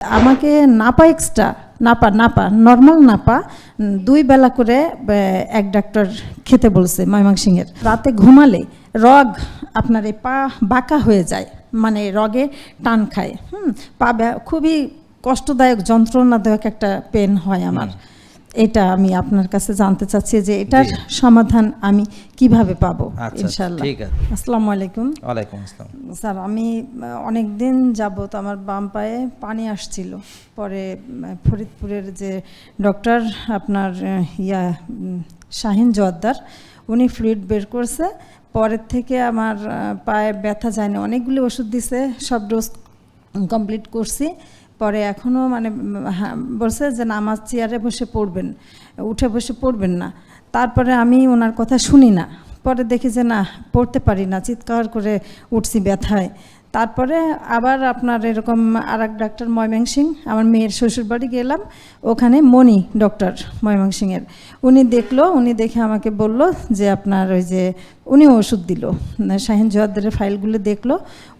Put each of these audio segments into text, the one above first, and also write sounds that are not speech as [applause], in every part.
আমাকে Napa extra Napa Napa normal Napa দুই বেলা করে এক ডাক্তার খেতে বলছে ময়মনসিংহের। রাতে ঘুমালে রগ আপনার এই পা বাঁকা হয়ে যায় মানে রগে টান খায়, হুম? পা খুবই কষ্টদায়ক, যন্ত্রণাদায়ক একটা পেন হয় আমার। এটা আমি আপনার কাছে জানতে চাচ্ছি যে এটার সমাধান আমি কীভাবে পাবো আচ্ছা, ইনশাল্লাহ আসসালামু আলাইকুম। ওয়ালাইকুম আসসালাম। স্যার আমি অনেক দিন যাবত আমার বাম পায়ে পানি আসছিল। পরে ফরিদপুরের যে ডক্টর আপনার ইয়া শাহিন জোয়াদ্দার উনি ফ্লুইড বের করছে। পরের থেকে আমার পায়ে ব্যথা যায় না অনেকগুলি ওষুধ দিছে সব ডোজ কমপ্লিট করছি। পরে এখনও মানে বলছে যে নামাজ চেয়ারে বসে পড়বেন, উঠে বসে পড়বেন না। তারপরে আমি ওনার কথা শুনি না। পরে দেখি যে না, পড়তে পারি না, চিৎকার করে উঠছি ব্যথায়। তারপরে আবার আপনার এরকম আর এক ডাক্তার ময়মনসিং, আমার মেয়ের শ্বশুরবাড়ি গেলাম, ওখানে মণি ডক্টর ময়মনসিংয়ের। উনি দেখল, উনি দেখে আমাকে বলল যে আপনার ওই যে উনিও ওষুধ দিল। শাহিন জোয়াদ্দারের ফাইলগুলো দেখল।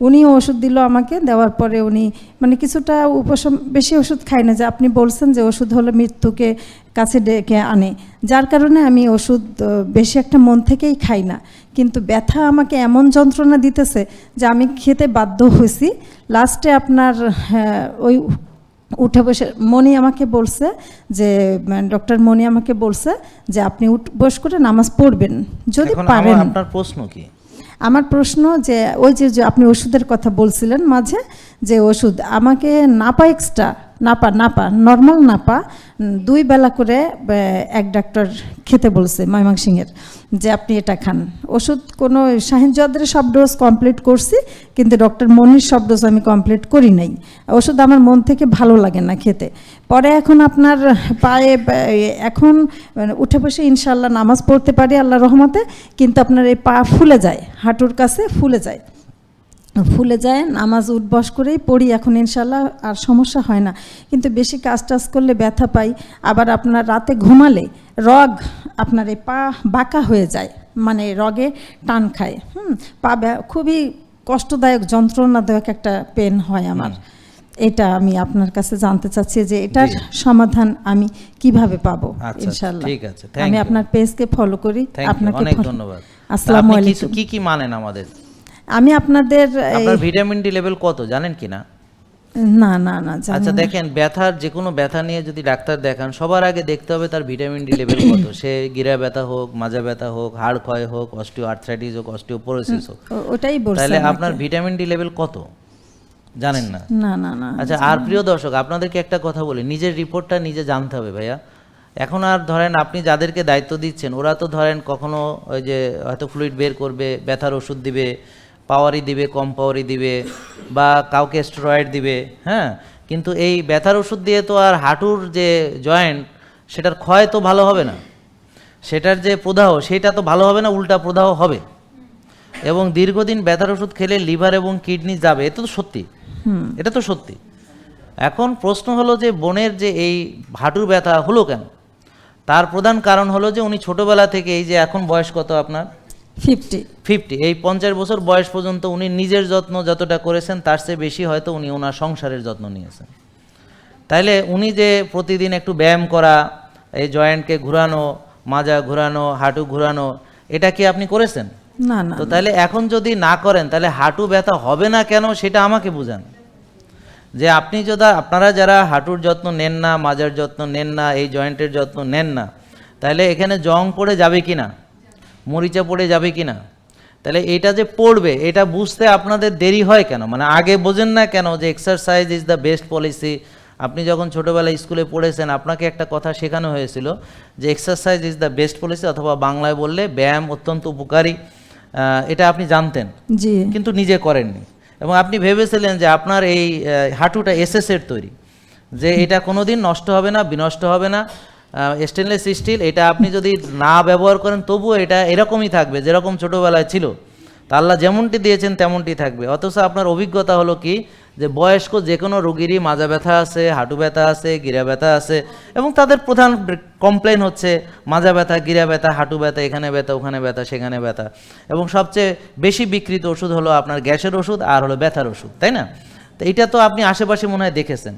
উনিও ওষুধ দিল আমাকে দেওয়ার পরে উনি মানে কিছুটা উপশম বেশি ওষুধ খাই না। যে আপনি বলছেন যে ওষুধ হলো মৃত্যুকে কাছে ডেকে আনে। যার কারণে আমি ওষুধ বেশি একটা মন থেকেই খাই না। কিন্তু ব্যথা আমাকে এমন যন্ত্রণা দিতেছে যে আমি খেতে বাধ্য হয়েছি। লাস্টে আপনার হ্যাঁ, ওই উঠে বসে মনি আমাকে বলছে যে ডক্টর মনি আমাকে বলছে যে আপনি উঠ বস করে নামাজ পড়বেন যদি পারেন। আপনার প্রশ্ন কি? আমার প্রশ্ন যে ওই যে আপনি ওষুধের কথা বলছিলেন মাঝে যে ওষুধ আমাকে নাপা এক্সট্রা নাপা নাপা নর্মাল নাপা দুই বেলা করে এক ডাক্তার খেতে বলছে ময়মনসিংহের যে আপনি এটা খান। ওষুধ কোনো শাহিন জদের সব ডোজ কমপ্লিট করছি, কিন্তু ডক্টর মনির সব ডোজ আমি কমপ্লিট করি নাই। ওষুধ আমার মন থেকে ভালো লাগে না খেতে। পরে এখন আপনার পায়ে এখন উঠে বসে ইনশাল্লাহ নামাজ পড়তে পারি আল্লাহ রহমতে, কিন্তু আপনার এই পা ফুলে যায়, হাঁটুর কাছে ফুলে যায়। ফুলে যায় নামাজ উঠবস করেই পড়ি এখন ইনশাল্লাহ আর সমস্যা হয় না। কিন্তু বেশি কাজ টাজ করলে ব্যথা পাই আবার আপনার রাতে ঘুমালে রগ আপনার এই পা বাঁকা হয়ে যায় মানে রগে টান খায় হুম? পা খুবই কষ্টদায়ক যন্ত্রণাদায়ক একটা পেন হয় আমার। এটা আমি আপনার কাছে জানতে চাচ্ছি যে এটার সমাধান আমি কীভাবে পাবো আচ্ছা, ইনশাল্লাহ ঠিক আছে, আমি আপনার পেজকে ফলো করি আপনাকে অনেক ধন্যবাদ। আসসালামু আলাইকুম। কি কি মানেন আমাদের? আমি আপনাদের আপনার ভিটামিন ডি লেভেল কত? জানেন কি না? না না না আচ্ছা দেখেন ব্যথার যে কোনো ব্যথা নিয়ে যদি ডাক্তার দেখান সবার আগে দেখতে হবে তার ভিটামিন ডি লেভেল কত। [coughs] সে গিরা ব্যথা হোক মাজা ব্যথা হোক হাড় ক্ষয় হোক হোক অস্টিওপোরোসিস হোক ওটাই বলছি তাহলে আপনার ভিটামিন ডি লেভেল কত? জানেন না? না না না আচ্ছা আর প্রিয় দর্শক আপনাদেরকে একটা কথা বলি নিজের রিপোর্টটা নিজে জানতে হবে ভাইয়া। এখন আর ধরেন আপনি যাদেরকে দায়িত্ব দিচ্ছেন ওরা তো ধরেন কখনো ওই যে হয়তো ফ্লুইড বের করবে ব্যথার ওষুধ দিবে পাওয়ারই দিবে কম পাওয়ারই দিবে বা কাউকে স্টেরয়েড দিবে হ্যাঁ? কিন্তু এই ব্যথার ওষুধ দিয়ে তো আর হাঁটুর যে জয়েন্ট সেটার ক্ষয় তো ভালো হবে না। সেটার যে প্রদাহ সেটা তো ভালো হবে না উল্টা প্রদাহ হবে। এবং দীর্ঘদিন ব্যথার ওষুধ খেলে লিভার এবং কিডনি যাবে এটা তো সত্যি। এটা তো সত্যি। এখন প্রশ্ন হলো যে বোনের যে এই হাঁটুর ব্যথা হলো কেন? তার প্রধান কারণ হলো যে উনি ছোটবেলা থেকে এই যে এখন বয়স কত আপনার? ফিফটি। ফিফটি। এই পঞ্চাশ বছর বয়স পর্যন্ত উনি নিজের যত্ন যতটা করেছেন তার চেয়ে বেশি হয়তো উনি ওনার সংসারের যত্ন নিয়েছেন। তাইলে উনি যে প্রতিদিন একটু ব্যায়াম করা এই জয়েন্টকে ঘোরানো মাজা ঘোরানো হাঁটু ঘোরানো এটা কি আপনি করেছেন? না না তো তাহলে এখন যদি না করেন তাহলে হাঁটু ব্যথা হবে না কেন সেটা আমাকে বুঝান। যে আপনি যদি আপনারা যারা হাঁটুর যত্ন নেন না মাজার যত্ন নেন না এই জয়েন্টের যত্ন নেন না তাহলে এখানে জং পড়ে যাবে কি না মরিচা পড়ে যাবে কি না তাহলে এটা যে পড়বে এটা বুঝতে আপনাদের দেরি হয় কেন? মানে আগে বোঝেন না কেন যে exercise is the best policy আপনি যখন ছোটোবেলায় স্কুলে পড়েছেন আপনাকে একটা কথা শেখানো হয়েছিল যে exercise is the best policy অথবা বাংলায় বললে ব্যায়াম অত্যন্ত উপকারী। এটা আপনি জানতেন জি। কিন্তু নিজে করেননি। এবং আপনি ভেবেছিলেন যে আপনার এই হাঁটুটা এসএস এর তৈরি যে এটা কোনোদিন নষ্ট হবে না বিনষ্ট হবে না। স্টেনলেস স্টিল এটা আপনি যদি না ব্যবহার করেন, তবুও এটা এরকমই থাকবে, যেরকম ছোটোবেলায় ছিল। তা আল্লাহ যেমনটি দিয়েছেন, তেমনটি থাকবে। অথচ আপনার অভিজ্ঞতা হলো কি? যে বয়স্ক যে কোনো রোগীরই মাজা ব্যথা আছে, হাঁটু ব্যথা আছে, গিরা ব্যথা আছে, এবং তাদের প্রধান কমপ্লেন হচ্ছে, মাজা ব্যথা, গিরা ব্যথা, হাঁটু ব্যথা, এখানে ব্যথা, ওখানে ব্যথা, সেখানে ব্যথা। এবং সবচেয়ে বেশি বিকৃত ওষুধ হলো আপনার গ্যাসের ওষুধ, আর হলো ব্যথার ওষুধ, তাই না? তো এটা তো আপনি আশেপাশে মনে হয় দেখেছেন।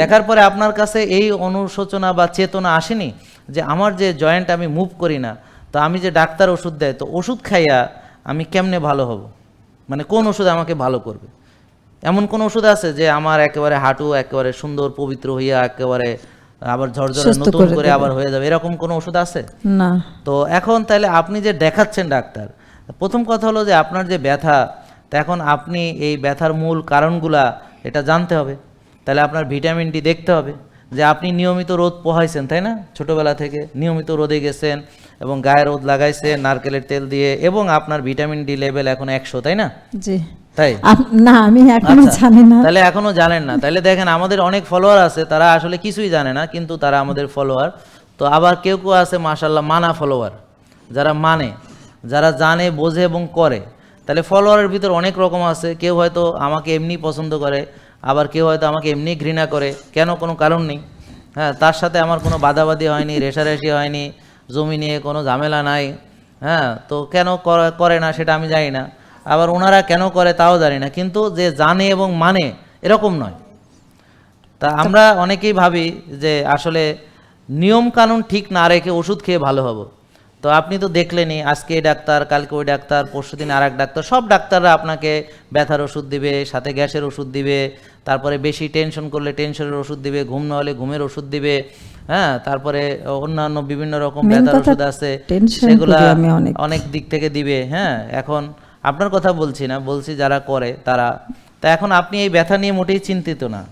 দেখার পরে আপনার কাছে এই অনুশোচনা বা চেতনা আসেনি? যে আমার যে জয়েন্ট আমি মুভ করি না তো আমি যে ডাক্তার ওষুধ দেয় তো ওষুধ খাইয়া আমি কেমনে ভালো হব? মানে কোন ওষুধ আমাকে ভালো করবে? এমন কোন ওষুধ আছে যে আমার একেবারে হাঁটু একেবারে সুন্দর পবিত্র হইয়া একেবারে আবার ঝরঝরে নতুন করে আবার হয়ে যাবে? এরকম কোন ওষুধ আছে? না। তো এখন তাহলে আপনি যে দেখাচ্ছেন ডাক্তার প্রথম কথা হলো যে আপনার যে ব্যথা তা এখন আপনি এই ব্যথার মূল কারণগুলা এটা জানতে হবে। তাহলে আপনার ভিটামিন ডি দেখতে হবে যে আপনি নিয়মিত রোদ পোহাইছেন তাই না? ছোটবেলা থেকে নিয়মিত রোদে গেছেন এবং গায়ে রোদ লাগাইছেন নারকেলের তেল দিয়ে এবং আপনার ভিটামিন ডি লেভেল এখন একশো তাই না? জি। তাই? না আমি এখনও আচ্ছা, জানি না। তাহলে এখনও জানেন না। তাহলে দেখেন আমাদের অনেক ফলোয়ার আছে তারা আসলে কিছুই জানে না কিন্তু তারা আমাদের ফলোয়ার। তো আবার কেউ কেউ আছে মাশাল্লাহ মানা ফলোয়ার যারা মানে যারা জানে বোঝে এবং করে। তাহলে ফলোয়ারের ভিতর অনেক রকম আছে কেউ হয়তো আমাকে এমনি পছন্দ করে আবার কেউ হয়তো আমাকে এমনি ঘৃণা করে। কেন? কোনো কারণ নেই। হ্যাঁ তার সাথে আমার কোনো বাদাবাদি হয়নি, রেশারেশি হয়নি, জমি নিয়ে কোনো ঝামেলা নাই। হ্যাঁ তো কেন করে- করে না সেটা আমি জানি না। আবার ওনারা কেন করে তাও জানি না। কিন্তু যে জানে এবং মানে এরকম নয়। তা আমরা অনেকেই ভাবি যে আসলে নিয়ম কানুন ঠিক না রেখে ওষুধ খেয়ে ভালো হব। তো আপনি তো দেখলেনই আজকে এই ডাক্তার কালকে ওই ডাক্তার পরশু দিন আর এক ডাক্তার সব ডাক্তাররা আপনাকে ব্যথার ওষুধ দিবে সাথে গ্যাসের ওষুধ দিবে তারপরে বেশি টেনশন করলে টেনশনের ওষুধ দিবে ঘুম না হলে ঘুমের ওষুধ দিবে হ্যাঁ তারপরে অন্যান্য বিভিন্ন রকম ব্যথার ওষুধ আছে সেগুলা। অনেক দিক থেকে দিবে হ্যাঁ এখন আপনার কথা বলছি না বলছি যারা করে তারা তা এখন আপনি এই ব্যথা নিয়ে মোটেই চিন্তিত না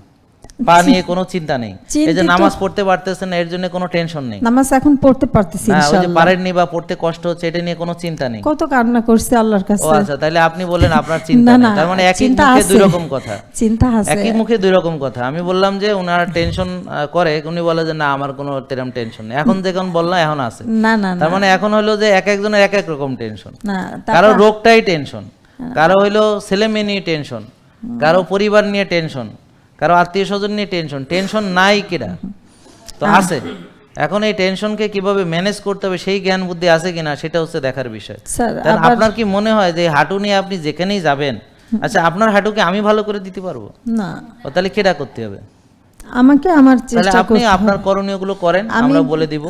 পা নিয়ে কোনো চিন্তা নেই। এই যে নামাজ পড়তে পারতেছেন না, এর জন্য কোনো টেনশন নেই। নামাজ এখন পড়তে পারতেছি হ্যাঁ ওই যে ইনশাআল্লাহ। পারেননি বা পড়তে কষ্ট হচ্ছে এটা নিয়ে কোনো চিন্তা নেই। কত কান্না করছে আল্লাহর ও আচ্ছা তাহলে আপনি বললেন আপনার [laughs] চিন্তা নেই। তার মানে একই মুখে দুই রকম কথা। চিন্তা আছে। একই মুখে দুই রকম কথা। আমি বললাম যে ওনার টেনশন করে উনি বলে যে না আমার কোনো তেরম টেনশন নেই। এখন যখন বললাম এখন আছে। না না না। তার মানে এখন হলো যে এক একজনের এক এক রকম টেনশন না কারও রোগটাই টেনশন কারও হইল ছেলে মেয়ে নিয়ে টেনশন কারও পরিবার নিয়ে টেনশন কারও আত্মীয় স্বজন নিয়ে টেনশন টেনশন নাই কিরা তো আছে। এখন এই টেনশনকে কীভাবে ম্যানেজ করতে হবে সেই জ্ঞান বুদ্ধি আছে কিনা সেটা হচ্ছে দেখার বিষয়। আপনার কি মনে হয় যে হাঁটু নিয়ে আপনি যেখানেই যাবেন আচ্ছা আপনার হাঁটুকে আমি ভালো করে দিতে পারব? না। তাহলে কেটা করতে হবে? আমাকে আমার চেষ্টা আপনি আপনার। করণীয়গুলো করেন আমরা বলে দিব।